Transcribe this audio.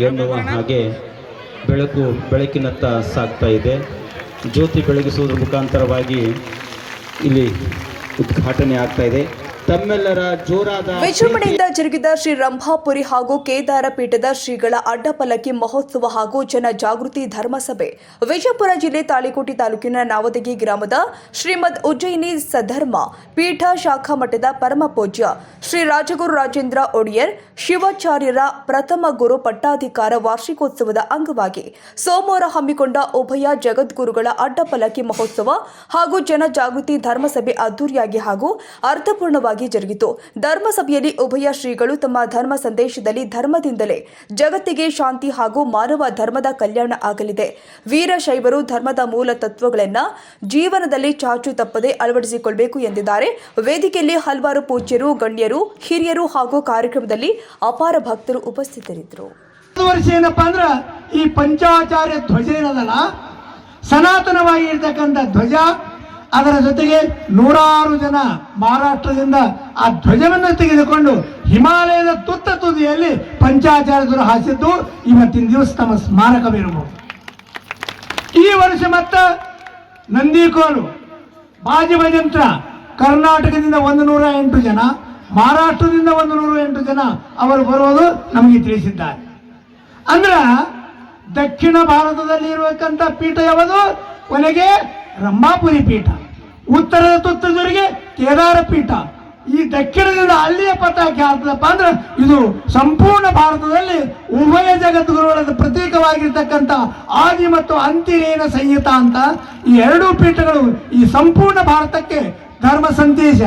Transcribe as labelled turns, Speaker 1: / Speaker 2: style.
Speaker 1: ಎನ್ನುವ ಹಾಗೆ ಬೆಳಕು ಬೆಳಕಿನತ್ತ ಸಾಗ್ತಾ ಇದೆ. ಜ್ಯೋತಿ ಬೆಳಗಿಸುವುದರ ಮುಖಾಂತರವಾಗಿ ಇಲ್ಲಿ ಉದ್ಘಾಟನೆ ಆಗ್ತಾ ಇದೆ. ತಮ್ಮೆಲ್ಲರ ಜೋರಾದ
Speaker 2: ವಿಜೃಂಭಣೆಯಿಂದ ಜರುಗಿದ ಶ್ರೀ ರಂಭಾಪುರಿ ಹಾಗೂ ಕೇದಾರ ಪೀಠದ ಶ್ರೀಗಳ ಅಡ್ಡಪಲ್ಲಕ್ಕಿ ಮಹೋತ್ಸವ ಹಾಗೂ ಜನ ಜಾಗೃತಿ ಧರ್ಮಸಭೆ. ವಿಜಯಪುರ ಜಿಲ್ಲೆ ತಾಳಿಕೋಟಿ ತಾಲೂಕಿನ ನಾವದಗಿ ಗ್ರಾಮದ ಶ್ರೀಮದ್ ಉಜ್ಜಯಿನಿ ಸಧರ್ಮ ಪೀಠ ಶಾಖಾ ಮಠದ ಪರಮ ಪೂಜ್ಯ ಶ್ರೀ ರಾಜಗುರು ರಾಜೇಂದ್ರ ಒಡೆಯರ್ ಶಿವಾಚಾರ್ಯರ ಪ್ರಥಮ ಗುರು ಪಟ್ಟಾಧಿಕಾರ ವಾರ್ಷಿಕೋತ್ಸವದ ಅಂಗವಾಗಿ ಸೋಮವಾರ ಹಮ್ಮಿಕೊಂಡ ಉಭಯ ಜಗದ್ಗುರುಗಳ ಅಡ್ಡಪಲ್ಲಕ್ಕಿ ಮಹೋತ್ಸವ ಹಾಗೂ ಜನ ಜಾಗೃತಿ ಧರ್ಮಸಭೆ ಅದ್ದೂರಿಯಾಗಿ ಹಾಗೂ ಅರ್ಥಪೂರ್ಣವಾಗಿ ಜರುಗಿತು. ಧರ್ಮಸಭೆಯಲ್ಲಿ ಉಭಯ ಶ್ರೀಗಳು ತಮ್ಮ ಧರ್ಮ ಸಂದೇಶದಲ್ಲಿ ಧರ್ಮದಿಂದಲೇ ಜಗತ್ತಿಗೆ ಶಾಂತಿ ಹಾಗೂ ಮಾನವ ಧರ್ಮದ ಕಲ್ಯಾಣ ಆಗಲಿದೆ. ವೀರಶೈವರು ಧರ್ಮದ ಮೂಲ ತತ್ವಗಳನ್ನು ಜೀವನದಲ್ಲಿ ಚಾಚು ತಪ್ಪದೆ ಅಳವಡಿಸಿಕೊಳ್ಳಬೇಕು ಎಂದಿದ್ದಾರೆ. ವೇದಿಕೆಯಲ್ಲಿ ಹಲವಾರು ಪೂಜ್ಯರು, ಗಣ್ಯರು, ಹಿರಿಯರು ಹಾಗೂ ಕಾರ್ಯಕ್ರಮದಲ್ಲಿ ಅಪಾರ ಭಕ್ತರು ಉಪಸ್ಥಿತರಿದ್ದರು.
Speaker 3: ವರ್ಷ ಏನಪ್ಪಾ ಈ ಪಂಚಾಚಾರ್ಯ ಧ್ವಜ ಏನದಲ್ಲ ಸನಾತನವಾಗಿ ಇರ್ತಕ್ಕಂಥ ಧ್ವಜ ಅದರ ಜೊತೆಗೆ ನೂರಾರು ಜನ ಮಹಾರಾಷ್ಟ್ರದಿಂದ ಆ ಧ್ವಜವನ್ನು ತೆಗೆದುಕೊಂಡು ಹಿಮಾಲಯದ ತುತ್ತ ತುದಿಯಲ್ಲಿ ಪಂಚಾಚಾರ್ಯರು ಹಾಸಿದ್ದು ಇವತ್ತಿನ ದಿವಸ ತಮ್ಮ ಸ್ಮಾರಕವಿರಬಹುದು. ಈ ವರ್ಷ ಮತ್ತ ನಂದಿಕೋಲು ಬಾಜಿ ಭಜಂತ್ರ ಕರ್ನಾಟಕದಿಂದ ಒಂದು ನೂರ ಎಂಟು ಜನ, ಮಹಾರಾಷ್ಟ್ರದಿಂದ ಒಂದು ನೂರ ಎಂಟು ಜನ ಅವರು ಬರುವುದು ನಮಗೆ ತಿಳಿಸಿದ್ದಾರೆ. ಅಂದ್ರ ದಕ್ಷಿಣ ಭಾರತದಲ್ಲಿ ಇರುವಂತ ಪೀಠ ಯಾವುದು? ಕೊನೆಗೆ ರಂಭಾಪುರಿ ಪೀಠ. ಉತ್ತರದ ತುತ್ತದವರಿಗೆ ಕೇದಾರ ಪೀಠ. ಈ ದಕ್ಷಿಣದಿಂದ ಅಲ್ಲಿಯ ಪತಾಕೆ ಆಗ್ತದಪ್ಪ ಅಂದ್ರೆ ಇದು ಸಂಪೂರ್ಣ ಭಾರತದಲ್ಲಿ ಉಭಯ ಜಗದ್ಗುರುಗಳ ಪ್ರತೀಕವಾಗಿರ್ತಕ್ಕಂಥ ಆದಿ ಮತ್ತು ಅಂತಿರೇನ ಸಂಹಿತ ಅಂತ ಈ ಎರಡೂ ಪೀಠಗಳು ಈ ಸಂಪೂರ್ಣ ಭಾರತಕ್ಕೆ ಧರ್ಮ ಸಂದೇಶ.